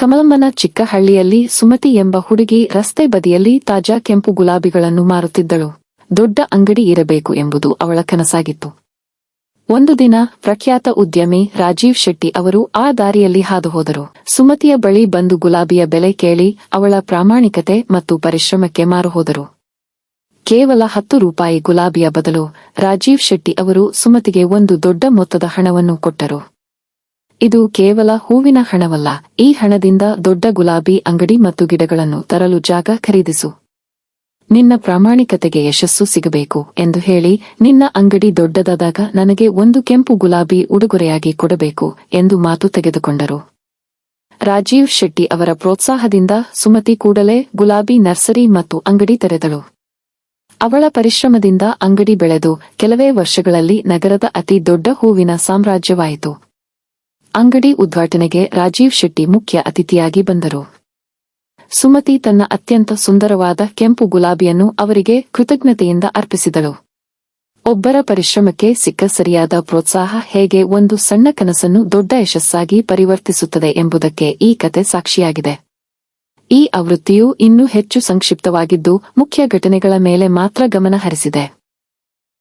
ಕಮಲಮ್ಮನ ಚಿಕ್ಕಹಳ್ಳಿಯಲ್ಲಿ ಸುಮತಿ ಎಂಬ ಹುಡುಗಿ ರಸ್ತೆ ಬದಿಯಲ್ಲಿ ತಾಜಾ ಕೆಂಪು ಗುಲಾಬಿಗಳನ್ನು ಮಾರುತ್ತಿದ್ದಳು. ದೊಡ್ಡ ಅಂಗಡಿ ಇರಬೇಕು ಎಂಬುದು ಅವಳ ಕನಸಾಗಿತ್ತು. ಒಂದು ದಿನ ಪ್ರಖ್ಯಾತ ಉದ್ಯಮಿ ರಾಜೀವ್ ಶೆಟ್ಟಿ ಅವರು ಆ ದಾರಿಯಲ್ಲಿ ಹಾದು ಹೋದರು ಸುಮತಿಯ ಬಳಿ ಬಂದು ಗುಲಾಬಿಯ ಬೆಲೆ ಕೇಳಿ ಅವಳ ಪ್ರಾಮಾಣಿಕತೆ ಮತ್ತು ಪರಿಶ್ರಮಕ್ಕೆ ಮಾರುಹೋದರು ಕೇವಲ ಹತ್ತು ರೂಪಾಯಿ ಗುಲಾಬಿಯ ಬದಲು ರಾಜೀವ್ ಶೆಟ್ಟಿ ಅವರು ಸುಮತಿಗೆ ಒಂದು ದೊಡ್ಡ ಮೊತ್ತದ ಹಣವನ್ನು ಕೊಟ್ಟರು. ಇದು ಕೇವಲ ಹೂವಿನ ಹಣವಲ್ಲ, ಈ ಹಣದಿಂದ ದೊಡ್ಡ ಗುಲಾಬಿ ಅಂಗಡಿ ಮತ್ತು ಗಿಡಗಳನ್ನು ತರಲು ಜಾಗ ಖರೀದಿಸು. ನಿನ್ನ ಪ್ರಾಮಾಣಿಕತೆಗೆ ಯಶಸ್ಸು ಸಿಗಬೇಕು ಎಂದು ಹೇಳಿ, ನಿನ್ನ ಅಂಗಡಿ ದೊಡ್ಡದಾದಾಗ ನನಗೆ ಒಂದು ಕೆಂಪು ಗುಲಾಬಿ ಉಡುಗೊರೆಯಾಗಿ ಕೊಡಬೇಕು ಎಂದು ಮಾತು ತೆಗೆದುಕೊಂಡರು. ರಾಜೀವ್ ಶೆಟ್ಟಿ ಅವರ ಪ್ರೋತ್ಸಾಹದಿಂದ ಸುಮತಿ ಕೂಡಲೇ ಗುಲಾಬಿ ನರ್ಸರಿ ಮತ್ತು ಅಂಗಡಿ ತೆರೆದಳು. ಅವಳ ಪರಿಶ್ರಮದಿಂದ ಅಂಗಡಿ ಬೆಳೆದು, ಕೆಲವೇ ವರ್ಷಗಳಲ್ಲಿ ನಗರದ ಅತಿ ದೊಡ್ಡ ಹೂವಿನ ಸಾಮ್ರಾಜ್ಯವಾಯಿತು. ಅಂಗಡಿ ಉದ್ಘಾಟನೆಗೆ ರಾಜೀವ್ ಶೆಟ್ಟಿ ಮುಖ್ಯ ಅತಿಥಿಯಾಗಿ ಬಂದರು. ಸುಮತಿ ತನ್ನ ಅತ್ಯಂತ ಸುಂದರವಾದ ಕೆಂಪು ಗುಲಾಬಿಯನ್ನು ಅವರಿಗೆ ಕೃತಜ್ಞತೆಯಿಂದ ಅರ್ಪಿಸಿದಳು. ಒಬ್ಬರ ಪರಿಶ್ರಮಕ್ಕೆ ಸಿಕ್ಕ ಸರಿಯಾದ ಪ್ರೋತ್ಸಾಹ ಹೇಗೆ ಒಂದು ಸಣ್ಣ ಕನಸನ್ನು ದೊಡ್ಡ ಯಶಸ್ಸಾಗಿ ಪರಿವರ್ತಿಸುತ್ತದೆ ಎಂಬುದಕ್ಕೆ ಈ ಕತೆ ಸಾಕ್ಷಿಯಾಗಿದೆ. ಈ ಆವೃತ್ತಿಯು ಇನ್ನೂ ಹೆಚ್ಚು ಸಂಕ್ಷಿಪ್ತವಾಗಿದ್ದು ಮುಖ್ಯ ಘಟನೆಗಳ ಮೇಲೆ ಮಾತ್ರ ಗಮನ ಹರಿಸಿದೆ.